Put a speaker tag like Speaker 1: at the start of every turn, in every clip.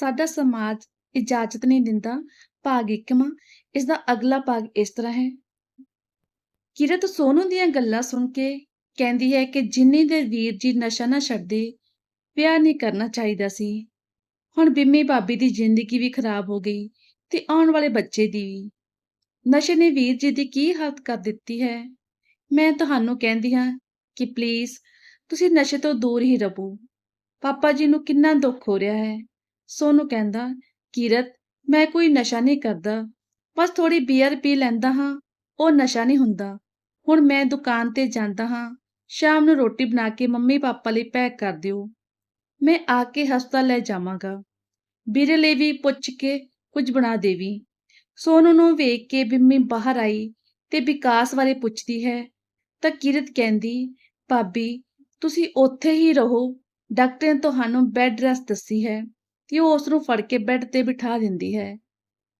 Speaker 1: ਸਾਡਾ ਸਮਾਜ ਇਜਾਜ਼ਤ ਨਹੀਂ ਦਿੰਦਾ, ਭਾਗ ਇੱਕਵਾਂ ਇਸ ਦਾ ਅਗਲਾ ਭਾਗ ਇਸ ਤਰ੍ਹਾਂ ਹੈ। ਕਿਰਤ ਸੋਨੂ ਦੀਆਂ ਗੱਲਾਂ ਸੁਣ ਕੇ ਕਹਿੰਦੀ ਹੈ ਕਿ ਜਿੰਨੀ ਦੇ ਵੀਰ ਜੀ ਨਸ਼ਾ ਨਾ ਛੱਡਦੇ ਵਿਆਹ ਨਹੀਂ ਕਰਨਾ ਚਾਹੀਦਾ ਸੀ। ਹੁਣ ਬਿੰਮੀ ਭਾਬੀ ਦੀ ਜ਼ਿੰਦਗੀ ਵੀ ਖਰਾਬ ਹੋ ਗਈ ਤੇ ਆਉਣ ਵਾਲੇ ਬੱਚੇ ਦੀ ਵੀ। ਨਸ਼ੇ ਨੇ ਵੀਰ ਜੀ ਦੀ ਕੀ ਹਾਲਤ ਕਰ ਦਿੱਤੀ ਹੈ? ਮੈਂ ਤੁਹਾਨੂੰ ਕਹਿੰਦੀ ਹਾਂ ਕਿ ਪਲੀਜ਼ ਤੁਸੀਂ ਨਸ਼ੇ ਤੋਂ ਦੂਰ ਹੀ ਰਹੋ। ਪਾਪਾ ਜੀ ਨੂੰ ਕਿੰਨਾ ਦੁੱਖ ਹੋ ਰਿਹਾ ਹੈ। ਸੋਨੂੰ ਕਹਿੰਦਾ, ਕੀਰਤ, ਮੈਂ ਕੋਈ ਨਸ਼ਾ ਨਹੀਂ ਕਰਦਾ, ਬਸ ਥੋੜੀ ਬੀਅਰ ਪੀ ਲੈਂਦਾ ਹਾਂ, ਉਹ ਨਸ਼ਾ ਨਹੀਂ ਹੁੰਦਾ। ਹੁਣ ਮੈਂ ਦੁਕਾਨ ਤੇ ਜਾਂਦਾ ਹਾਂ, ਸ਼ਾਮ ਨੂੰ ਰੋਟੀ ਬਣਾ ਕੇ ਮੰਮੀ ਪਾਪਾ ਲਈ ਪੈਕ ਕਰ ਦਿਓ। ਮੈਂ ਆ ਕੇ ਹਸਪਤਾਲ ਲੈ ਜਾਵਾਂਗਾ। ਵੀਰੇ ਲਈ ਵੀ ਪੁੱਛ ਕੇ ਕੁਝ ਬਣਾ ਦੇਵੀ। ਸੋਨੂ ਨੂੰ ਵੇਖ ਕੇ ਬਿੰਮੀ ਬਾਹਰ ਆਈ ਤੇ ਵਿਕਾਸ ਬਾਰੇ ਪੁੱਛਦੀ ਹੈ। ਤਾਂ ਕਿਰਤ ਕਹਿੰਦੀ, ਭਾਬੀ, ਤੁਸੀਂ ਉੱਥੇ ਹੀ ਰਹੋ, ਡਾਕਟਰ ਨੇ ਤੁਹਾਨੂੰ ਬੈੱਡ ਰੈਸਟ ਦੱਸੀ ਹੈ। ਕਿ ਉਹ ਉਸ ਨੂੰ ਫੜ ਕੇ ਬੈੱਡ ਤੇ ਬਿਠਾ ਦਿੰਦੀ ਹੈ।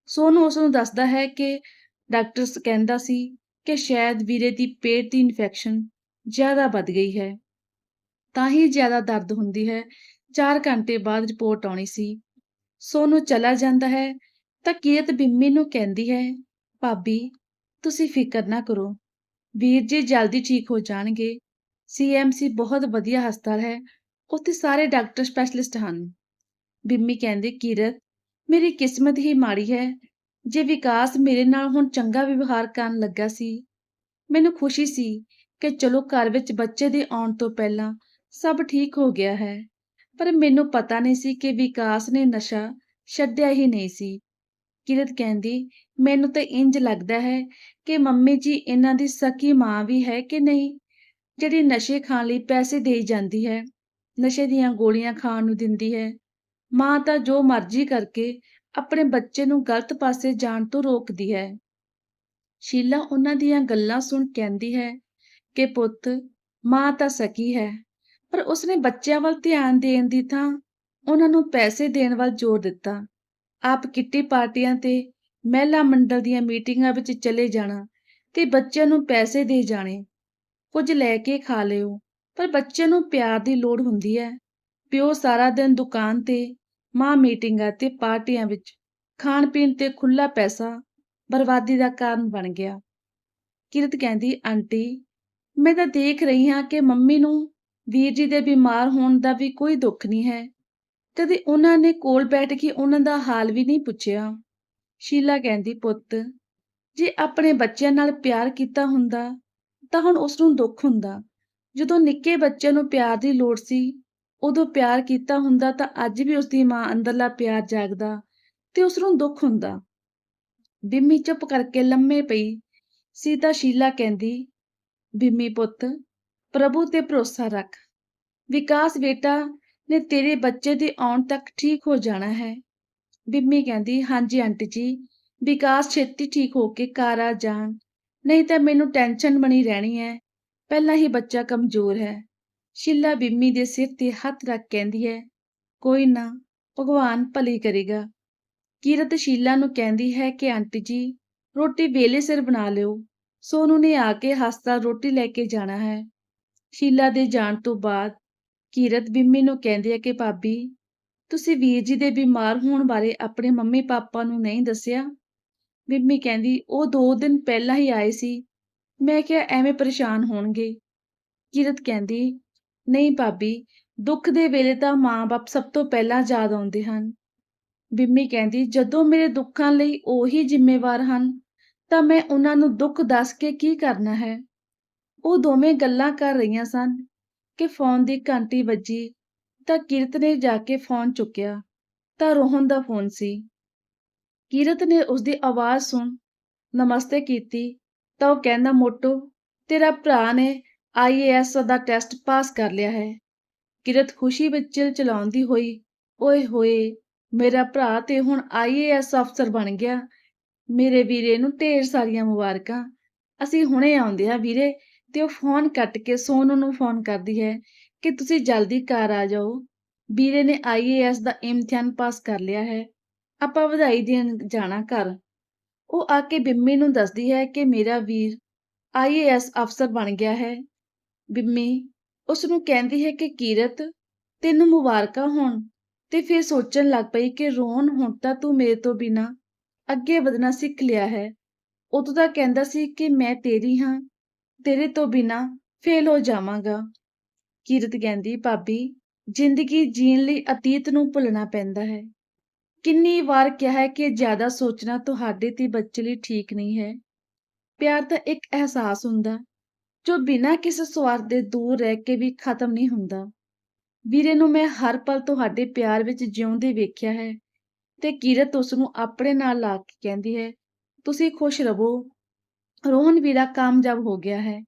Speaker 1: ਸੋਨੂ ਉਸ ਨੂੰ ਦੱਸਦਾ ਹੈ ਕਿ ਡਾਕਟਰ ਕਹਿੰਦਾ ਸੀ ਕਿ ਸ਼ਾਇਦ ਵੀਰੇ ਦੀ ਪੇਟ ਦੀ ਇਨਫੈਕਸ਼ਨ ਜ਼ਿਆਦਾ ਵੱਧ ਗਈ ਹੈ। ਤਾਂ ਹੀ ਜ਼ਿਆਦਾ ਦਰਦ ਹੁੰਦੀ ਹੈ। 4 ਘੰਟੇ ਬਾਅਦ ਰਿਪੋਰਟ ਆਉਣੀ ਸੀ। ਸੋਨੂ ਚਲਾ ਜਾਂਦਾ ਹੈ। ਤਾਂ ਕੀਰਤ ਬਿੰਮੀ ਨੂੰ ਕਹਿੰਦੀ ਹੈ, ਭਾਬੀ, ਤੁਸੀਂ ਫਿਕਰ ਨਾ ਕਰੋ। ਵੀਰ ਜੀ ਜਲਦੀ ਠੀਕ ਹੋ ਜਾਣਗੇ। ਸੀਐਮਸੀ ਬਹੁਤ ਵਧੀਆ ਹਸਪਤਾਲ ਹੈ। ਉੱਥੇ ਸਾਰੇ ਡਾਕਟਰ ਸਪੈਸ਼ਲਿਸਟ ਹਨ। ਬਿੰਮੀ ਕਹਿੰਦੀ, ਕਿਰਤ, ਮੇਰੀ ਕਿਸਮਤ ਹੀ ਮਾੜੀ ਹੈ। ਜੇ ਵਿਕਾਸ ਮੇਰੇ ਨਾਲ ਹੁਣ ਚੰਗਾ ਵਿਵਹਾਰ ਕਰਨ ਲੱਗਾ ਸੀ, ਮੈਨੂੰ ਖੁਸ਼ੀ ਸੀ ਕਿ ਚਲੋ ਘਰ ਵਿੱਚ ਬੱਚੇ ਦੇ ਆਉਣ ਤੋਂ ਪਹਿਲਾਂ ਸਭ ਠੀਕ ਹੋ ਗਿਆ ਹੈ। ਪਰ ਮੈਨੂੰ ਪਤਾ ਨਹੀਂ ਸੀ ਕਿ ਵਿਕਾਸ ਨੇ ਨਸ਼ਾ ਛੱਡਿਆ ਹੀ ਨਹੀਂ ਸੀ। ਕਿਰਤ ਕਹਿੰਦੀ, ਮੈਨੂੰ ਤਾਂ ਇੰਜ ਲੱਗਦਾ ਹੈ ਕਿ ਮੰਮੀ ਜੀ ਇਹਨਾਂ ਦੀ ਸਕੀ ਮਾਂ ਵੀ ਹੈ ਕਿ ਨਹੀਂ, ਜਿਹੜੀ ਨਸ਼ੇ ਖਾਣ ਲਈ ਪੈਸੇ ਦੇਈ ਜਾਂਦੀ ਹੈ, ਨਸ਼ੇ ਦੀਆਂ ਗੋਲੀਆਂ ਖਾਣ ਨੂੰ ਦਿੰਦੀ ਹੈ। ਮਾਂ ਤਾਂ ਜੋ ਮਰਜ਼ੀ ਕਰਕੇ ਆਪਣੇ ਬੱਚੇ ਨੂੰ ਗਲਤ ਪਾਸੇ ਜਾਣ ਤੋਂ ਰੋਕਦੀ ਹੈ। ਸ਼ੀਲਾ ਉਹਨਾਂ ਦੀਆਂ ਗੱਲਾਂ ਸੁਣ ਕਹਿੰਦੀ ਹੈ ਕਿ ਪੁੱਤ, ਮਾਂ ਤਾਂ ਸਕੀ ਹੈ, ਪਰ ਉਸਨੇ ਬੱਚਿਆਂ ਵੱਲ ਧਿਆਨ ਦੇਣ ਦੀ ਥਾਂ ਉਹਨਾਂ ਨੂੰ ਪੈਸੇ ਦੇਣ ਵੱਲ ਜ਼ੋਰ ਦਿੱਤਾ। ਆਪ ਕਿੱਟੀ ਪਾਰਟੀਆਂ ਤੇ ਮਹਿਲਾ ਮੰਡਲ ਦੀਆਂ ਮੀਟਿੰਗਾਂ ਵਿੱਚ ਚਲੇ ਜਾਣਾ ਤੇ ਬੱਚਿਆਂ ਨੂੰ ਪੈਸੇ ਦੇ ਜਾਣੇ। ਕੁਝ ਲੈ ਕੇ ਖਾ ਲਿਓ, ਪਰ ਬੱਚਿਆਂ ਨੂੰ ਪਿਆਰ ਦੀ ਲੋੜ ਹੁੰਦੀ ਹੈ। ਪਿਓ ਸਾਰਾ ਦਿਨ ਦੁਕਾਨ ਤੇ ਮਾਂ ਮੀਟਿੰਗਾਂ ਤੇ ਪਾਰਟੀਆਂ ਵਿੱਚ ਖਾਣ ਪੀਣ ਤੇ ਖੁੱਲਾ ਪੈਸਾ ਬਰਬਾਦੀ ਦਾ ਕਾਰਨ ਬਣ ਗਿਆ। ਕਿਰਤ ਕਹਿੰਦੀ, ਆਂਟੀ, ਮੈਂ ਤਾਂ ਦੇਖ ਰਹੀ ਹਾਂ ਕਿ ਮੰਮੀ ਨੂੰ ਵੀਰ ਜੀ ਦੇ ਬਿਮਾਰ ਹੋਣ ਦਾ ਵੀ ਕੋਈ ਦੁੱਖ ਨਹੀਂ ਹੈ। ਕਦੇ ਉਹਨਾਂ ਨੇ ਕੋਲ ਬੈਠ ਕੇ ਉਹਨਾਂ ਦਾ ਹਾਲ ਵੀ ਨਹੀਂ ਪੁੱਛਿਆ। ਸ਼ੀਲਾ ਕਹਿੰਦੀ, ਪੁੱਤ, ਜੇ ਆਪਣੇ ਬੱਚਿਆਂ ਨਾਲ ਪਿਆਰ ਕੀਤਾ ਹੁੰਦਾ ਤਾਂ ਹੁਣ ਉਸ ਨੂੰ ਦੁੱਖ ਹੁੰਦਾ। ਜਦੋਂ ਨਿੱਕੇ ਬੱਚੇ ਨੂੰ ਪਿਆਰ ਦੀ ਲੋੜ ਸੀ ਉਦੋਂ ਪਿਆਰ ਕੀਤਾ ਹੁੰਦਾ ਤਾਂ ਅੱਜ ਵੀ ਉਸ ਦੀ ਮਾਂ ਅੰਦਰਲਾ ਪਿਆਰ ਜਾਗਦਾ ਤੇ ਉਸ ਨੂੰ ਦੁੱਖ ਹੁੰਦਾ। ਬਿੰਮੀ ਚੁੱਪ ਕਰਕੇ ਲੰਮੇ ਪਈ, ਸੀਤਾ ਸ਼ੀਲਾ ਕਹਿੰਦੀ, ਬਿੰਮੀ ਪੁੱਤ, ਪ੍ਰਭੂ ਤੇ ਭਰੋਸਾ ਰੱਖ। ਵਿਕਾਸ ਬੇਟਾ, ਨੇ ਤੇਰੇ ਬੱਚੇ ਦੇ ਆਉਣ ਤੱਕ ਠੀਕ ਹੋ ਜਾਣਾ ਹੈ। ਬਿੰਮੀ ਕਹਿੰਦੀ, ਹਾਂਜੀ ਆਂਟੀ ਜੀ, ਵਿਕਾਸ ਛੇਤੀ ਠੀਕ ਹੋ ਕੇ ਘਰ ਆ ਜਾਣ, ਨਹੀਂ ਤਾਂ ਮੈਨੂੰ ਟੈਨਸ਼ਨ ਬਣੀ ਰਹਿਣੀ ਹੈ। ਪਹਿਲਾਂ ਹੀ ਬੱਚਾ ਕਮਜ਼ੋਰ ਹੈ। ਸ਼ਿੱਲਾ ਬਿੰਮੀ ਦੇ ਸਿਰ ਤੇ ਹੱਥ ਰੱਖ ਕਹਿੰਦੀ ਹੈ, ਕੋਈ ਨਾ, ਭਗਵਾਨ ਭਲੀ ਕਰੇਗਾ। ਕਿਰਤ ਸ਼ੀਲਾ ਨੂੰ ਕਹਿੰਦੀ ਹੈ ਕਿ, ਆਂਟੀ ਜੀ, ਰੋਟੀ ਵੇਲੇ ਸਿਰ ਬਣਾ ਲਿਓ। ਸੋਨੂ ਨੇ ਆ ਕੇ ਹਸਪਤਾਲ ਰੋਟੀ ਲੈ ਕੇ ਜਾਣਾ ਹੈ। ਸ਼ੀਲਾ ਦੇ ਜਾਣ ਤੋਂ ਬਾਅਦ ਕੀਰਤ ਬਿੰਮੀ ਨੂੰ ਕਹਿੰਦੀ ਹੈ ਕਿ, ਭਾਬੀ, ਤੁਸੀਂ ਵੀਰ ਜੀ ਦੇ ਬਿਮਾਰ ਹੋਣ ਬਾਰੇ ਆਪਣੇ ਮੰਮੀ ਪਾਪਾ ਨੂੰ ਨਹੀਂ ਦੱਸਿਆ? ਬਿੰਮੀ ਕਹਿੰਦੀ, ਉਹ 2 ਦਿਨ ਪਹਿਲਾਂ ਹੀ ਆਏ ਸੀ। ਮੈਂ ਕਿਹਾ ਐਵੇਂ ਪਰੇਸ਼ਾਨ ਹੋਣਗੇ। ਕੀਰਤ ਕਹਿੰਦੀ ਨਹੀਂ ਭਾਬੀ, ਦੁੱਖ ਦੇ ਵੇਲੇ ਤਾਂ ਮਾਂ-ਬਾਪ ਸਭ ਤੋਂ ਪਹਿਲਾਂ ਯਾਦ ਆਉਂਦੇ ਹਨ। ਬਿੰਮੀ ਕਹਿੰਦੀ, ਜਦੋਂ ਮੇਰੇ ਦੁੱਖਾਂ ਲਈ ਉਹੀ ਜ਼ਿੰਮੇਵਾਰ ਹਨ, ਤਾਂ ਮੈਂ ਉਹਨਾਂ ਨੂੰ ਦੁੱਖ ਦੱਸ ਕੇ ਕੀ ਕਰਨਾ ਹੈ? ਉਹ ਦੋਵੇਂ ਗੱਲਾਂ ਕਰ ਰਹੀਆਂ ਸਨ ਕਿ ਫੋਨ ਦੀ ਘੰਟੀ ਵੱਜੀ, ਤਾਂ ਕਿਰਤ ਨੇ ਜਾ ਕੇ ਫੋਨ ਚੁੱਕਿਆ, ਤਾਂ ਰੋਹਨ ਦਾ ਫੋਨ ਸੀ। ਕਿਰਤ ਨੇ ਉਸ ਦੀ ਆਵਾਜ਼ ਸੁਣ, ਨਮਸਤੇ ਕੀਤੀ, ਤਾਂ ਉਹ ਕਹਿੰਦਾ, ਮੋਟੋ, ਤੇਰਾ ਭਰਾ ਨੇ ਆਈਏਐਸ ਦਾ ਟੈਸਟ ਪਾਸ ਕਰ ਲਿਆ ਹੈ। ਕਿਰਤ ਖੁਸ਼ੀ ਵਿੱਚ ਚਿਲ ਚਲਾਉਂਦੀ ਹੋਈ, ਓਏ ਹੋਏ, ਮੇਰਾ ਭਰਾ ਤੇ ਹੁਣ ਆਈਏਐਸ ਅਫਸਰ ਬਣ ਗਿਆ। ਮੇਰੇ ਵੀਰੇ ਨੂੰ ਢੇਰ ਸਾਰੀਆਂ ਮੁਬਾਰਕਾਂ। ਅਸੀਂ ਹੁਣੇ ਆਉਂਦੇ ਆ ਵੀਰੇ, ਤੇ ਉਹ ਫੋਨ ਕੱਟ ਕੇ ਸੋਨੂ ਨੂੰ ਫੋਨ ਕਰਦੀ ਹੈ ਕਿ ਤੁਸੀਂ ਜਲਦੀ ਘਰ ਆ ਜਾਓ। ਵੀਰੇ ਨੇ ਆਈਏਐਸ ਦਾ ਇਮਤਿਹਾਨ ਪਾਸ ਕਰ ਲਿਆ ਹੈ। ਆਪਾਂ ਵਧਾਈ ਦੇਣ ਜਾਣਾ ਘਰ। ਉਹ ਆ ਕੇ ਬਿੰਮੀ ਨੂੰ ਦੱਸਦੀ ਹੈ ਕਿ ਮੇਰਾ ਵੀਰ ਆਈਏਐਸ ਅਫਸਰ ਬਣ ਗਿਆ ਹੈ। ਬਿੰਮੀ, ਉਸ ਨੂੰ ਕਹਿੰਦੀ ਹੈ ਕਿ ਕੀਰਤ, ਤੈਨੂੰ ਮੁਬਾਰਕਾਂ ਹੋਣ, ਤੇ ਫਿਰ ਸੋਚਣ ਲੱਗ ਪਈ ਕਿ ਰੋਣ ਹੁਣ ਤਾਂ ਤੂੰ ਮੇਰੇ ਤੋਂ ਬਿਨਾਂ ਅੱਗੇ ਵਧਣਾ ਸਿੱਖ ਲਿਆ ਹੈ। ਉਦੋਂ ਤਾਂ ਕਹਿੰਦਾ ਸੀ ਕਿ ਮੈਂ ਤੇਰੀ ਹਾਂ, ਤੇਰੇ ਤੋਂ ਬਿਨਾਂ ਫੇਲ ਹੋ ਜਾਵਾਂਗਾ। ਕੀਰਤ ਕਹਿੰਦੀ, ਭਾਬੀ, ਜ਼ਿੰਦਗੀ ਜੀਣ ਲਈ ਅਤੀਤ ਨੂੰ ਭੁੱਲਣਾ ਪੈਂਦਾ ਹੈ। ਕਿੰਨੀ ਵਾਰ ਕਿਹਾ ਹੈ ਕਿ ਜ਼ਿਆਦਾ ਸੋਚਣਾ ਤੁਹਾਡੇ ਤੇ ਬੱਚੇ ਲਈ ਠੀਕ ਨਹੀਂ ਹੈ। ਪਿਆਰ ਤਾਂ ਇੱਕ ਅਹਿਸਾਸ ਹੁੰਦਾ। ਜੋ ਬਿਨਾਂ ਕਿਸੇ ਸਵਾਰਥ ਦੇ ਦੂਰ ਰਹਿ ਕੇ ਵੀ ਖਤਮ ਨਹੀਂ ਹੁੰਦਾ। ਵੀਰੇ ਨੂੰ ਮੈਂ ਹਰ ਪਲ ਤੁਹਾਡੇ ਪਿਆਰ ਵਿੱਚ ਜਿਉਂਦੇ ਵੇਖਿਆ ਹੈ ਤੇ ਕਿਰਤ ਉਸ ਨੂੰ ਆਪਣੇ ਨਾਲ ਲਾ ਕੇ ਕਹਿੰਦੀ ਹੈ, ਤੁਸੀਂ ਖੁਸ਼ ਰਹੋ। ਰੋਹਨ ਵੀਰਾ ਕਾਮਯਾਬ ਹੋ ਗਿਆ ਹੈ।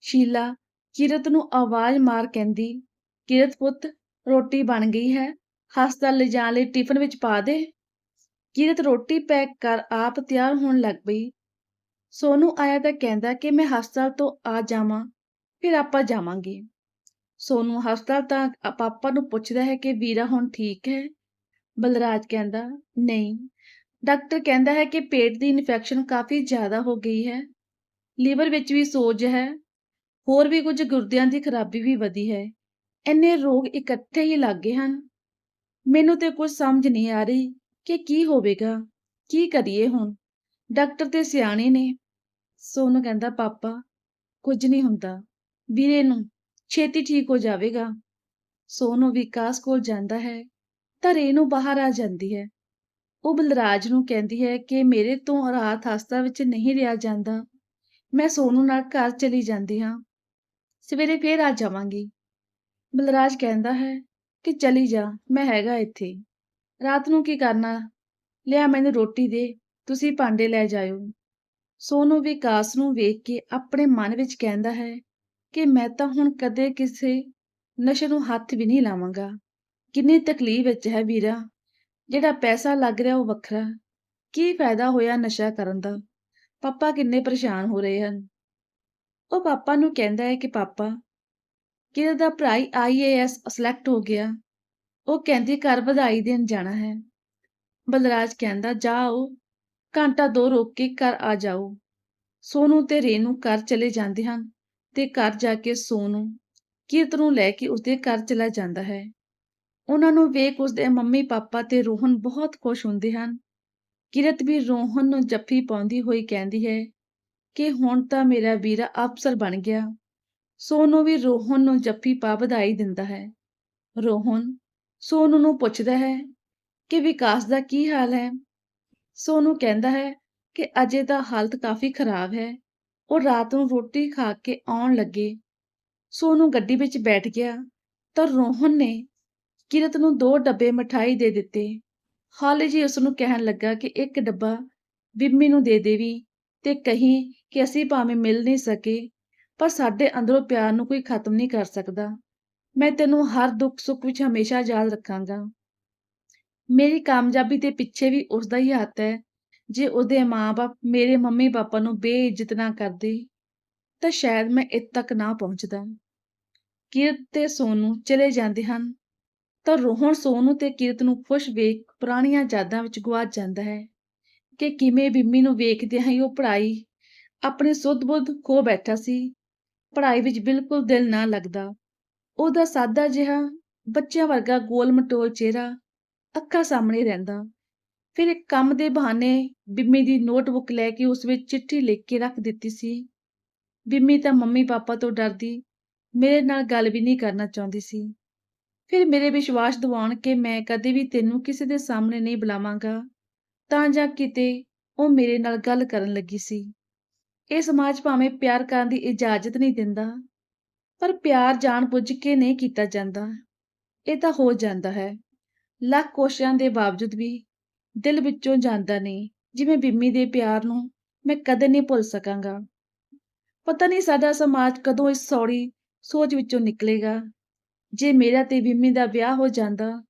Speaker 1: ਸ਼ੀਲਾ, ਕਿਰਤ ਨੂੰ ਆਵਾਜ਼ ਮਾਰ ਕਹਿੰਦੀ, ਕਿਰਤ ਪੁੱਤ, ਰੋਟੀ ਬਣ ਗਈ ਹੈ। ਹਸਪਤਾਲ ਲਿਜਾਣ ਲਈ ਟਿਫਨ ਵਿੱਚ ਪਾ ਦੇ। ਕਿਰਤ ਰੋਟੀ ਪੈਕ ਕਰ ਆਪ ਤਿਆਰ ਹੋਣ ਲੱਗ ਪਈ। ਸੋਨੂ ਆਇਆ ਤਾਂ ਕਹਿੰਦਾ ਕਿ ਮੈਂ ਹਸਪਤਾਲ ਤੋਂ ਆ ਜਾਵਾਂ, ਫਿਰ ਆਪਾਂ ਜਾਵਾਂਗੇ। ਸੋਨੂ ਹਸਪਤਾਲ ਤਾਂ ਪਾਪਾ ਨੂੰ ਪੁੱਛਦਾ ਹੈ ਕਿ ਵੀਰਾ ਹੁਣ ਠੀਕ ਹੈ? ਬਲਰਾਜ ਕਹਿੰਦਾ, ਨਹੀਂ। ਡਾਕਟਰ ਕਹਿੰਦਾ ਹੈ ਕਿ ਪੇਟ ਦੀ ਇਨਫੈਕਸ਼ਨ ਕਾਫੀ ਜ਼ਿਆਦਾ ਹੋ ਗਈ ਹੈ। ਲੀਵਰ ਵਿੱਚ ਵੀ ਸੋਜ ਹੈ। ਹੋਰ ਵੀ ਕੁਝ ਗੁਰਦਿਆਂ ਦੀ ਖਰਾਬੀ ਵੀ ਵਧੀ ਹੈ। ਇੰਨੇ ਰੋਗ ਇਕੱਠੇ ਹੀ ਲੱਗੇ ਹਨ। ਮੈਨੂੰ ਤੇ ਕੁਝ ਸਮਝ ਨਹੀਂ ਆ ਰਹੀ ਕਿ ਕੀ ਹੋਵੇਗਾ? ਕੀ ਕਰੀਏ ਹੁਣ? ਡਾਕਟਰ ਤੇ ਸਿਆਣੇ ਨੇ। ਸੋਨੂੰ ਕਹਿੰਦਾ, ਪਾਪਾ, ਕੁਝ ਨਹੀਂ ਹੁੰਦਾ। ਵੀਰੇ ਨੂੰ ਛੇਤੀ ਠੀਕ ਹੋ ਜਾਵੇਗਾ। ਸੋਨੂੰ ਵਿਕਾਸ ਕੋਲ ਜਾਂਦਾ ਹੈ, ਤਾਂ ਰੇਨੂ ਬਾਹਰ ਆ ਜਾਂਦੀ ਹੈ। ਉਹ ਬਲਰਾਜ ਨੂੰ ਕਹਿੰਦੀ ਹੈ ਕਿ ਮੇਰੇ ਤੋਂ ਰਾਤ ਹਸਤਾ ਵਿੱਚ ਨਹੀਂ ਰਿਹਾ ਜਾਂਦਾ। ਮੈਂ ਸੋਨੂੰ ਨਾਲ ਘਰ ਚਲੀ ਜਾਂਦੀ ਹਾਂ। ਸਵੇਰੇ ਫੇਰ ਆ ਜਾਵਾਂਗੀ। ਬਲਰਾਜ ਕਹਿੰਦਾ ਹੈ ਕਿ ਚਲੀ ਜਾ, ਮੈਂ ਹੈਗਾ ਇੱਥੇ। ਰਾਤ ਨੂੰ ਕੀ ਕਰਨਾ? ਲਿਆ ਮੈਨੂੰ ਰੋਟੀ ਦੇ, ਤੁਸੀਂ ਭਾਂਡੇ ਲੈ ਜਾਇਓ। ਸੋਨੂ ਵਿਕਾਸ ਨੂੰ ਵੇਖ ਕੇ ਆਪਣੇ ਮਨ ਵਿੱਚ ਕਹਿੰਦਾ ਹੈ ਕਿ ਮੈਂ ਤਾਂ ਹੁਣ ਕਦੇ ਕਿਸੇ ਨਸ਼ੇ ਨੂੰ ਹੱਥ ਵੀ ਨਹੀਂ ਲਾਵਾਂਗਾ। ਕਿੰਨੀ ਤਕਲੀਫ ਵਿੱਚ ਹੈ ਵੀਰਾ। ਜਿਹੜਾ ਪੈਸਾ ਲੱਗ ਰਿਹਾ ਉਹ ਵੱਖਰਾ। ਕੀ ਫਾਇਦਾ ਹੋਇਆ ਨਸ਼ਾ ਕਰਨ ਦਾ? ਪਾਪਾ ਕਿੰਨੇ ਪਰੇਸ਼ਾਨ ਹੋ ਰਹੇ ਹਨ। ਉਹ ਪਾਪਾ ਨੂੰ ਕਹਿੰਦਾ ਹੈ ਕਿ ਪਾਪਾ, ਕਿਹਦਾ ਦਾ ਭਰਾ ਆਈਏਐਸ ਸਿਲੈਕਟ ਹੋ ਗਿਆ। ਉਹ ਕਹਿੰਦੀ ਘਰ ਵਧਾਈ ਦੇਣ ਜਾਣਾ ਹੈ। ਬਲਰਾਜ ਕਹਿੰਦਾ, ਜਾਓ। ਘੰਟਾ ਦੋ ਰੋਕ ਕੇ ਘਰ ਆ ਜਾਓ। ਸੋਨੂ ਤੇ ਰੇਨੂ ਘਰ ਚਲੇ ਜਾਂਦੇ ਹਨ ਤੇ ਘਰ ਜਾ ਕੇ ਸੋਨੂ, ਕੀਰਤ ਨੂੰ ਲੈ ਕੇ ਉਸਦੇ ਘਰ ਚਲਾ ਜਾਂਦਾ ਹੈ। ਉਹਨਾਂ ਨੂੰ ਵੇਖ ਉਸਦੇ ਮੰਮੀ ਪਾਪਾ ਤੇ ਰੋਹਨ ਬਹੁਤ ਖੁਸ਼ ਹੁੰਦੇ ਹਨ। ਕਿਰਤ ਵੀ ਰੋਹਨ ਨੂੰ ਜੱਫੀ ਪਾਉਂਦੀ ਹੋਈ ਕਹਿੰਦੀ ਹੈ ਕਿ ਹੁਣ ਤਾਂ ਮੇਰਾ ਵੀਰਾ ਅਫਸਰ ਬਣ ਗਿਆ। ਸੋਨੂ ਵੀ ਰੋਹਨ ਨੂੰ ਜੱਫੀ ਪਾ ਵਧਾਈ ਦਿੰਦਾ ਹੈ। ਰੋਹਨ ਸੋਨੂ ਨੂੰ ਪੁੱਛਦਾ ਹੈ ਕਿ ਵਿਕਾਸ ਦਾ ਕੀ ਹਾਲ ਹੈ? ਸੋਨੂੰ ਕਹਿੰਦਾ ਹੈ ਕਿ ਅਜੇ ਦਾ ਹਾਲਤ ਕਾਫੀ ਖਰਾਬ ਹੈ। ਉਹ ਰਾਤ ਨੂੰ ਰੋਟੀ ਖਾ ਕੇ ਆਉਣ ਲੱਗੇ। ਸੋਨੂੰ ਗੱਡੀ ਵਿੱਚ ਬੈਠ ਗਿਆ। ਤਾਂ ਰੋਹਨ ਨੇ ਕਿਰਤ ਨੂੰ ਦੋ ਡੱਬੇ ਮਠਾਈ ਦੇ ਦਿੱਤੇ। ਹਾਲੇ ਜੀ ਉਸ ਨੂੰ ਕਹਿਣ ਲੱਗਾ ਕਿ ਇੱਕ ਡੱਬਾ ਬਿੰਮੀ ਨੂੰ ਦੇ ਦੇਵੀ ਤੇ ਕਹੀਂ ਕਿ ਅਸੀਂ ਭਾਵੇਂ ਮਿਲ ਨਹੀਂ ਸਕੇ, ਪਰ ਸਾਡੇ ਅੰਦਰੋਂ ਪਿਆਰ ਨੂੰ ਕੋਈ ਖਤਮ ਨਹੀਂ ਕਰ ਸਕਦਾ। ਮੈਂ ਤੈਨੂੰ ਹਰ ਦੁੱਖ ਸੁੱਖ ਵਿੱਚ ਹਮੇਸ਼ਾ ਯਾਦ ਰੱਖਾਂਗਾ। ਮੇਰੀ ਕਾਮਯਾਬੀ ਦੇ ਪਿੱਛੇ ਵੀ ਉਸ ਦਾ ਹੀ ਹੱਥ ਹੈ। ਜੇ ਉਹਦੇ ਮਾਂ-ਬਾਪ ਮੇਰੇ ਮੰਮੀ ਪਾਪਾ ਨੂੰ ਬੇਇੱਜ਼ਤ ਨਾ ਕਰਦੇ, ਤਾਂ ਸ਼ਾਇਦ ਮੈਂ ਇੱਥੇ ਤੱਕ ਨਾ ਪਹੁੰਚਦਾ। ਕਿਰਤ ਤੇ ਸੋਨੂ ਚਲੇ ਜਾਂਦੇ ਹਨ, ਤਾਂ ਰੋਹਣ ਸੋਨੂ ਤੇ ਕਿਰਤ ਨੂੰ ਖੁਸ਼ ਵੇਖ ਪੁਰਾਣੀਆਂ ਯਾਦਾਂ ਵਿੱਚ ਗੁਆਚ ਜਾਂਦਾ ਹੈ ਕਿ ਕਿਵੇਂ ਬਿੰਮੀ ਨੂੰ ਵੇਖਦੇ ਹੀ ਉਹ ਪੜ੍ਹਾਈ ਆਪਣੇ ਸੁੱਧ-ਬੁੱਧ ਖੋ ਬੈਠਾ ਸੀ। ਪੜ੍ਹਾਈ ਵਿੱਚ ਬਿਲਕੁਲ ਦਿਲ ਨਾ ਲੱਗਦਾ। ਉਹਦਾ ਸਾਦਾ ਜਿਹਾ ਬੱਚਿਆਂ ਵਰਗਾ ਗੋਲ-ਮਟੋਲ ਚਿਹਰਾ ਅੱਖਾਂ ਸਾਹਮਣੇ ਰਹਿੰਦਾ। ਫਿਰ ਇੱਕ ਕੰਮ ਦੇ ਬਹਾਨੇ ਬਿੰਮੀ ਦੀ ਨੋਟਬੁੱਕ ਲੈ ਕੇ ਉਸ ਵਿੱਚ ਚਿੱਠੀ ਲਿਖ ਕੇ ਰੱਖ ਦਿੱਤੀ ਸੀ। ਬਿੰਮੀ ਤਾਂ ਮੰਮੀ ਪਾਪਾ ਤੋਂ ਡਰਦੀ, ਮੇਰੇ ਨਾਲ ਗੱਲ ਵੀ ਨਹੀਂ ਕਰਨਾ ਚਾਹੁੰਦੀ ਸੀ। ਫਿਰ ਮੇਰੇ ਵਿਸ਼ਵਾਸ ਦਿਵਾਉਣ ਕਿ ਮੈਂ ਕਦੇ ਵੀ ਤੈਨੂੰ ਕਿਸੇ ਦੇ ਸਾਹਮਣੇ ਨਹੀਂ ਬੁਲਾਵਾਂਗਾ, ਤਾਂ ਜਾਂ ਕਿਤੇ ਉਹ ਮੇਰੇ ਨਾਲ ਗੱਲ ਕਰਨ ਲੱਗੀ ਸੀ। ਇਹ ਸਮਾਜ ਭਾਵੇਂ ਪਿਆਰ ਕਰਨ ਦੀ ਇਜਾਜ਼ਤ ਨਹੀਂ ਦਿੰਦਾ, ਪਰ ਪਿਆਰ ਜਾਣ ਬੁੱਝ ਕੇ ਨਹੀਂ ਕੀਤਾ ਜਾਂਦਾ। ਇਹ ਤਾਂ ਹੋ ਜਾਂਦਾ ਹੈ। ਲੱਖ ਕੋਸ਼ਿਸ਼ਾਂ ਦੇ ਬਾਵਜੂਦ ਵੀ ਦਿਲ ਵਿੱਚੋਂ ਜਾਂਦਾ ਨਹੀਂ, ਜਿਵੇਂ ਬਿੰਮੀ ਦੇ ਪਿਆਰ ਨੂੰ ਮੈਂ ਕਦੇ ਨਹੀਂ ਭੁੱਲ ਸਕਾਂਗਾ। ਪਤਾ ਨਹੀਂ ਸਾਡਾ ਸਮਾਜ ਕਦੋਂ ਇਸ ਸੌੜੀ ਸੋਚ ਵਿੱਚੋਂ ਨਿਕਲੇਗਾ। ਜੇ ਮੇਰਾ ਤੇ ਬਿੰਮੀ ਦਾ ਵਿਆਹ ਹੋ ਜਾਂਦਾ,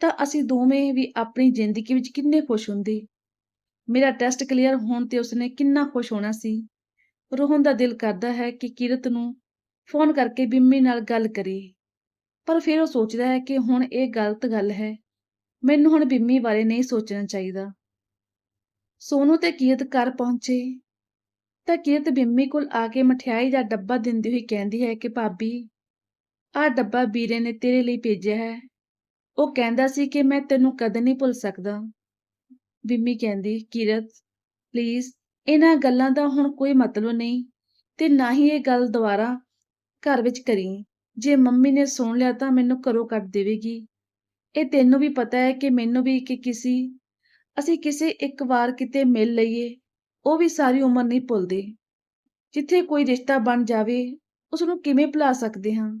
Speaker 1: ਤਾਂ ਅਸੀਂ ਦੋਵੇਂ ਵੀ ਆਪਣੀ ਜ਼ਿੰਦਗੀ ਵਿੱਚ ਕਿੰਨੇ ਖੁਸ਼ ਹੁੰਦੇ। ਮੇਰਾ ਟੈਸਟ ਕਲੀਅਰ ਹੋਣ ਤੇ ਉਸਨੇ ਕਿੰਨਾ ਖੁਸ਼ ਹੋਣਾ ਸੀ। ਰੋਹਨ ਦਾ ਦਿਲ ਕਰਦਾ ਹੈ ਕਿ ਕਿਰਤ ਨੂੰ ਫੋਨ ਕਰਕੇ ਬਿੰਮੀ ਨਾਲ ਗੱਲ ਕਰੇ ਪਰ ਫਿਰ ਉਹ ਸੋਚਦਾ ਹੈ ਕਿ ਹੁਣ ਇਹ ਗਲਤ ਗੱਲ ਹੈ। ਮੈਨੂੰ ਹੁਣ ਬਿੰਮੀ ਬਾਰੇ ਨਹੀਂ ਸੋਚਣਾ ਚਾਹੀਦਾ। ਸੋਨੂ ਤੇ ਕੀਰਤ ਘਰ ਪਹੁੰਚੇ। ਤਾਂ ਕੀਰਤ ਬਿੰਮੀ ਕੋਲ ਆ ਕੇ ਮਠਿਆਈ ਦਾ ਡੱਬਾ ਦਿੰਦੀ ਹੋਈ ਕਹਿੰਦੀ ਹੈ ਕਿ ਭਾਬੀ, ਆਹ ਡੱਬਾ ਵੀਰੇ ਨੇ ਤੇਰੇ ਲਈ ਭੇਜਿਆ ਹੈ। ਉਹ ਕਹਿੰਦਾ ਸੀ ਕਿ ਮੈਂ ਤੈਨੂੰ ਕਦੇ ਨਹੀਂ ਭੁੱਲ ਸਕਦਾ। ਬਿੰਮੀ ਕਹਿੰਦੀ, ਕਿਰਤ ਪਲੀਜ਼ ਇਹਨਾਂ ਗੱਲਾਂ ਦਾ ਹੁਣ ਕੋਈ ਮਤਲਬ ਨਹੀਂ ਤੇ ਨਾ ਹੀ ਇਹ ਗੱਲ ਦੁਬਾਰਾ ਘਰ ਵਿੱਚ ਕਰੀ। ਜੇ ਮੰਮੀ ਨੇ ਸੁਣ ਲਿਆ ਤਾਂ ਮੈਨੂੰ ਘਰੋਂ ਕੱਢ ਦੇਵੇਗੀ। ਇਹ ਤੈਨੂੰ ਵੀ ਪਤਾ ਹੈ ਕਿ ਮੈਨੂੰ ਵੀ ਕਿ ਕਿਸੇ ਅਸੀਂ ਕਿਸੇ ਇੱਕ ਵਾਰ ਕਿਤੇ ਮਿਲ ਲਈਏ, ਉਹ ਵੀ ਸਾਰੀ ਉਮਰ ਨਹੀਂ ਭੁੱਲਦੇ। ਜਿੱਥੇ ਕੋਈ ਰਿਸ਼ਤਾ ਬਣ ਜਾਵੇ ਉਸ ਨੂੰ ਕਿਵੇਂ ਭੁਲਾ ਸਕਦੇ ਹਾਂ?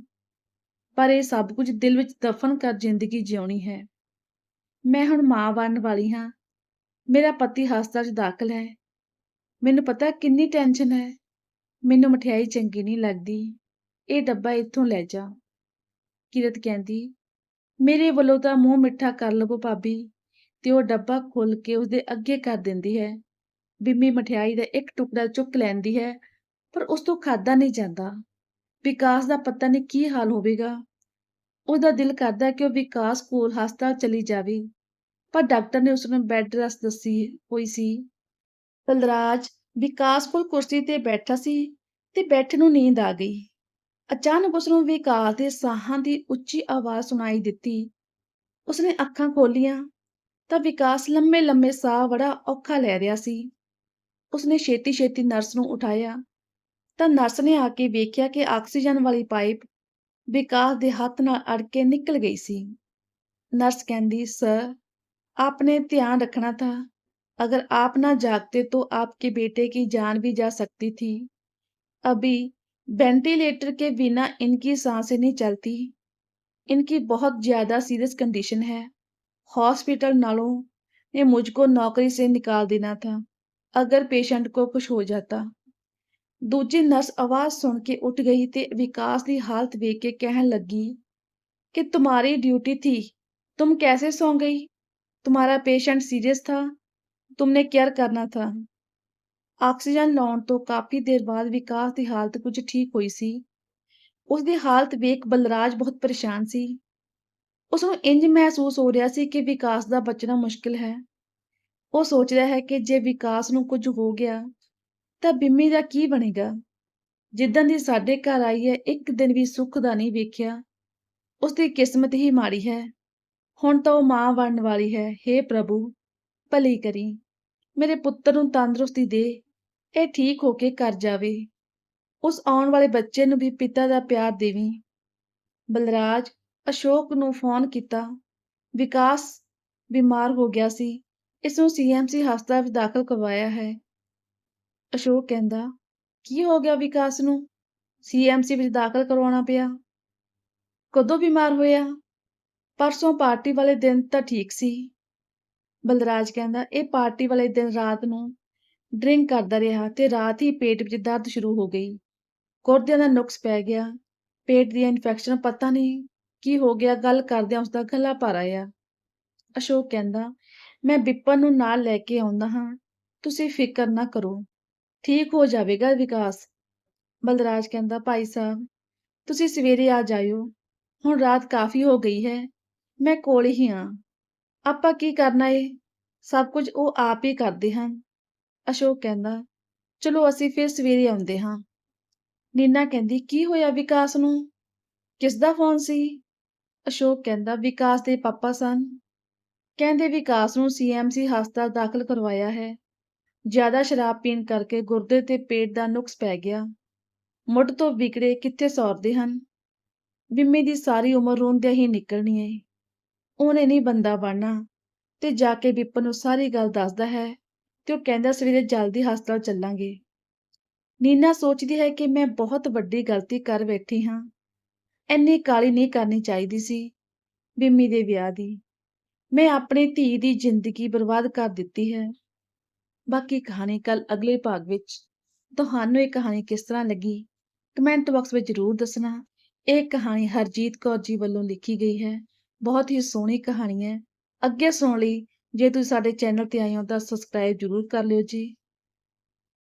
Speaker 1: ਪਰ ਇਹ ਸਭ ਕੁਝ ਦਿਲ ਵਿੱਚ ਦਫਨ ਕਰ ਜ਼ਿੰਦਗੀ ਜਿਉਣੀ ਹੈ। ਮੈਂ ਹੁਣ ਮਾਂ ਬਣਨ ਵਾਲੀ ਹਾਂ। ਮੇਰਾ ਪਤੀ ਹਸਪਤਾਲ 'ਚ ਦਾਖਲ ਹੈ। ਮੈਨੂੰ ਪਤਾ ਕਿੰਨੀ ਟੈਨਸ਼ਨ ਹੈ। ਮੈਨੂੰ ਮਠਿਆਈ ਚੰਗੀ ਨਹੀਂ ਲੱਗਦੀ। ਇਹ ਡੱਬਾ ਇੱਥੋਂ ਲੈ ਜਾ। ਕਿਰਤ ਕਹਿੰਦੀ, ਮੇਰੇ ਵੱਲੋਂ ਤਾਂ ਮੂੰਹ ਮਿੱਠਾ ਕਰ ਲਵੋ ਭਾਬੀ। ਤੇ ਉਹ ਡੱਬਾ ਖੋਲ ਕੇ ਉਸਦੇ ਅੱਗੇ ਕਰ ਦਿੰਦੀ ਹੈ। ਬਿੰਮੀ ਮਠਿਆਈ ਦਾ ਇੱਕ ਟੁਕੜਾ ਚੁੱਕ ਲੈਂਦੀ ਹੈ, ਪਰ ਉਸ ਤੋਂ ਖਾਦਾ ਨਹੀਂ ਜਾਂਦਾ। ਵਿਕਾਸ ਦਾ ਪਤਾ ਨਹੀਂ ਕੀ ਹਾਲ ਹੋਵੇਗਾ। ਉਹਦਾ ਦਿਲ ਕਰਦਾ ਕਿ ਉਹ ਵਿਕਾਸ ਕੋਲ ਹਸਪਤਾਲ ਚਲੀ ਜਾਵੇ। ਪਰ ਡਾਕਟਰ ਨੇ ਉਸ ਨੂੰ ਬੈੱਡ ਰੈਸਟ ਦੱਸੀ ਹੋਈ ਸੀ। ਕਲਰਾਜ ਵਿਕਾਸ ਕੋਲ ਕੁਰਸੀ ਤੇ ਬੈਠਾ ਸੀ ਤੇ ਬੈਠੇ ਨੂੰ ਨੀਂਦ ਆ ਗਈ। ਅਚਾਨਕ ਉਸ ਨੂੰ ਵਿਕਾਸ ਦੇ ਸਾਹਾਂ ਦੀ ਉੱਚੀ ਆਵਾਜ਼ ਸੁਣਾਈ ਦਿੱਤੀ ਉਸਨੇ ਅੱਖਾਂ ਖੋਲੀਆਂ ਤਾਂ ਵਿਕਾਸ ਲੰਮੇ ਲੰਮੇ ਸਾਹ ਬੜਾ ਔਖਾ ਲੈ ਰਿਹਾ ਸੀ ਉਸਨੇ ਛੇਤੀ ਛੇਤੀ ਨਰਸ ਨੂੰ ਉਠਾਇਆ ਤਾਂ ਨਰਸ ਨੇ ਆ ਕੇ ਵੇਖਿਆ ਕਿ ਆਕਸੀਜਨ ਵਾਲੀ ਪਾਈਪ ਵਿਕਾਸ ਦੇ ਹੱਥ ਨਾਲ ਅੜ ਕੇ ਨਿਕਲ ਗਈ ਸੀ नर्स कहती सर आपने ध्यान रखना था अगर आप ना जागते तो आपके बेटे की जान भी जा सकती थी अभी वेंटिलेटर के बिना इनकी साँसें नहीं चलती। इनकी बहुत ज़्यादा सीरियस कंडीशन है। हॉस्पिटल नालों ने मुझको नौकरी से निकाल देना था, अगर पेशेंट को कुछ हो जाता। दूजी नर्स आवाज़ सुन के उठ गई ते विकास की हालत देख के कहने लगी कि तुम्हारी ड्यूटी थी, तुम कैसे सो गई? तुम्हारा पेशेंट सीरियस था, तुमने केयर करना था। ਆਕਸੀਜਨ ਲਾਉਣ ਤੋਂ ਕਾਫੀ ਦੇਰ ਬਾਅਦ ਵਿਕਾਸ ਦੀ ਹਾਲਤ ਕੁਝ ਠੀਕ ਹੋਈ ਸੀ। ਉਸ ਦੀ ਹਾਲਤ ਵੇਖ ਬਲਰਾਜ ਬਹੁਤ ਪਰੇਸ਼ਾਨ ਸੀ। ਉਸ ਨੂੰ ਇੰਜ ਮਹਿਸੂਸ ਹੋ ਰਿਹਾ ਸੀ ਕਿ ਵਿਕਾਸ ਦਾ ਬਚਣਾ ਮੁਸ਼ਕਿਲ ਹੈ। ਉਹ ਸੋਚ ਰਿਹਾ ਹੈ ਕਿ ਜੇ ਵਿਕਾਸ ਨੂੰ ਕੁਝ ਹੋ ਗਿਆ, ਤਾਂ ਬਿੰਮੀ ਦਾ ਕੀ ਬਣੇਗਾ? ਜਿੱਦਾਂ ਦੀ ਸਾਡੇ ਘਰ ਆਈ ਹੈ, ਇੱਕ ਦਿਨ ਵੀ ਸੁੱਖ ਦਾ ਨਹੀਂ ਵੇਖਿਆ। ਉਸ ਦੀ ਕਿਸਮਤ ਹੀ ਮਾੜੀ ਹੈ। ਹੁਣ ਤਾਂ ਉਹ ਮਾਂ ਬਣਨ ਵਾਲੀ ਹੈ। हे ਪ੍ਰਭੂ, ਭਲੀ ਕਰੀ। ਮੇਰੇ ਪੁੱਤਰ ਨੂੰ ਤੰਦਰੁਸਤੀ ਦੇ। ਇਹ ਠੀਕ ਹੋ ਕੇ ਘਰ ਜਾਵੇ। ਉਸ ਆਉਣ ਵਾਲੇ ਬੱਚੇ ਨੂੰ ਵੀ ਪਿਤਾ ਦਾ ਪਿਆਰ ਦੇਵੀਂ। ਬਲਰਾਜ ਅਸ਼ੋਕ ਨੂੰ ਫੋਨ ਕੀਤਾ। ਵਿਕਾਸ ਬਿਮਾਰ ਹੋ ਗਿਆ ਸੀ। ਇਸ ਨੂੰ ਸੀਐਮਸੀ ਹਸਪਤਾਲ ਵਿੱਚ ਦਾਖਲ ਕਰਵਾਇਆ ਹੈ। ਅਸ਼ੋਕ ਕਹਿੰਦਾ, ਕੀ ਹੋ ਗਿਆ ਵਿਕਾਸ ਨੂੰ? ਸੀਐਮਸੀ ਵਿੱਚ ਦਾਖਲ ਕਰਵਾਉਣਾ ਪਿਆ। ਕਦੋਂ ਬਿਮਾਰ ਹੋਇਆ? ਪਰਸੋਂ ਪਾਰਟੀ ਵਾਲੇ ਦਿਨ ਤਾਂ ਠੀਕ ਸੀ। ਬਲਰਾਜ ਕਹਿੰਦਾ, ਇਹ ਪਾਰਟੀ ਵਾਲੇ ਦਿਨ ਰਾਤ ਨੂੰ ਡਰਿੰਕ ਕਰਦਾ ਰਿਹਾ ਤੇ ਰਾਤ ਹੀ ਪੇਟ ਵਿੱਚ ਦਰਦ ਸ਼ੁਰੂ ਹੋ ਗਈ। ਗੁਰਦਿਆਂ ਦਾ ਨੁਕਸ ਪੈ ਗਿਆ। ਪੇਟ ਦੀ ਇਨਫੈਕਸ਼ਨ ਪਤਾ ਨਹੀਂ ਕੀ ਹੋ ਗਿਆ, ਗੱਲ ਕਰਦਿਆਂ ਉਸ ਦਾ ਗਲਾ ਭਰ ਆਇਆ। ਅਸ਼ੋਕ ਕਹਿੰਦਾ, ਮੈਂ ਬਿੱਪਨ ਨੂੰ ਨਾਲ ਲੈ ਕੇ ਆਉਂਦਾ ਹਾਂ। ਤੁਸੀਂ ਫਿਕਰ ਨਾ ਕਰੋ। ਠੀਕ ਹੋ ਜਾਵੇਗਾ ਵਿਕਾਸ। ਬਲਰਾਜ ਕਹਿੰਦਾ, ਭਾਈ ਸਾਹਿਬ, ਤੁਸੀਂ ਸਵੇਰੇ ਆ ਜਾਇਓ। ਹੁਣ ਰਾਤ ਕਾਫੀ ਹੋ ਗਈ ਹੈ। ਮੈਂ ਕੋਲ ਹੀ ਹਾਂ। ਆਪਾਂ ਕੀ ਕਰਨਾ ਏ? ਸਭ ਕੁਝ ਉਹ ਆਪ ਹੀ ਕਰਦੇ ਹਨ। ਅਸ਼ੋਕ ਕਹਿੰਦਾ, ਚਲੋ ਅਸੀਂ ਫਿਰ ਸਵੇਰੇ ਆਉਂਦੇ ਹਾਂ। ਨੀਨਾ ਕਹਿੰਦੀ, ਕੀ ਹੋਇਆ ਵਿਕਾਸ ਨੂੰ? ਕਿਸ ਦਾ ਫੋਨ ਸੀ? ਅਸ਼ੋਕ ਕਹਿੰਦਾ, ਵਿਕਾਸ ਦੇ ਪਾਪਾ ਸਨ। ਕਹਿੰਦੇ, ਵਿਕਾਸ ਨੂੰ ਸੀਐਮਸੀ ਹਸਪਤਾਲ ਦਾਖਲ ਕਰਵਾਇਆ ਹੈ। ਜ਼ਿਆਦਾ ਸ਼ਰਾਬ ਪੀਣ ਕਰਕੇ ਗੁਰਦੇ ਤੇ ਪੇਟ ਦਾ ਨੁਕਸ ਪੈ ਗਿਆ। ਮੁੱਢ ਤੋਂ ਵਿਗੜੇ ਕਿੱਥੇ ਸੌਰਦੇ ਹਨ? ਬਿੰਮੀ ਦੀ ਸਾਰੀ ਉਮਰ ਰੋਂਦਿਆਂ ਹੀ ਨਿਕਲਣੀ ਏ। ਉਹਨੇ ਨਹੀਂ ਬੰਦਾ ਬਣਨਾ ਤੇ ਜਾ ਕੇ ਵਿਪਨ ਨੂੰ ਸਾਰੀ ਗੱਲ ਦੱਸਦਾ ਹੈ। ਤੇ ਉਹ ਕਹਿੰਦਾ ਸਵੇਰੇ ਜਲਦੀ ਹਸਪਤਾਲ ਚੱਲਾਂਗੇ। ਨੀਨਾ ਸੋਚਦੀ ਹੈ ਕਿ ਮੈਂ ਬਹੁਤ ਵੱਡੀ ਗਲਤੀ ਕਰ ਬੈਠੀ ਹਾਂ। ਐਨੀ ਕਾਲੀ ਨਹੀਂ ਕਰਨੀ ਚਾਹੀਦੀ ਸੀ ਬਿੰਮੀ ਦੇ ਵਿਆਹ ਦੀ। ਮੈਂ ਆਪਣੀ ਧੀ ਦੀ ਜ਼ਿੰਦਗੀ ਬਰਬਾਦ ਕਰ ਦਿੱਤੀ ਹੈ। ਬਾਕੀ ਕਹਾਣੀ ਕੱਲ ਅਗਲੇ ਭਾਗ ਵਿੱਚ। ਤੁਹਾਨੂੰ ਇਹ ਕਹਾਣੀ ਕਿਸ ਤਰ੍ਹਾਂ ਲੱਗੀ? ਕਮੈਂਟ ਬਾਕਸ ਵਿੱਚ ਜ਼ਰੂਰ ਦੱਸਣਾ। ਇਹ ਕਹਾਣੀ ਹਰਜੀਤ ਕੌਰ ਜੀ ਵੱਲੋਂ ਲਿਖੀ ਗਈ ਹੈ। ਬਹੁਤ ਹੀ ਸੋਹਣੀ ਕਹਾਣੀ ਹੈ। ਅੱਗੇ ਸੁਣ ਲਈ ਜੇ ਤੁਸੀਂ ਸਾਡੇ ਚੈਨਲ ਤੇ ਆਏ ਹੋ ਤਾਂ ਸਬਸਕ੍ਰਾਈਬ ਜ਼ਰੂਰ ਕਰ ਲਿਓ ਜੀ।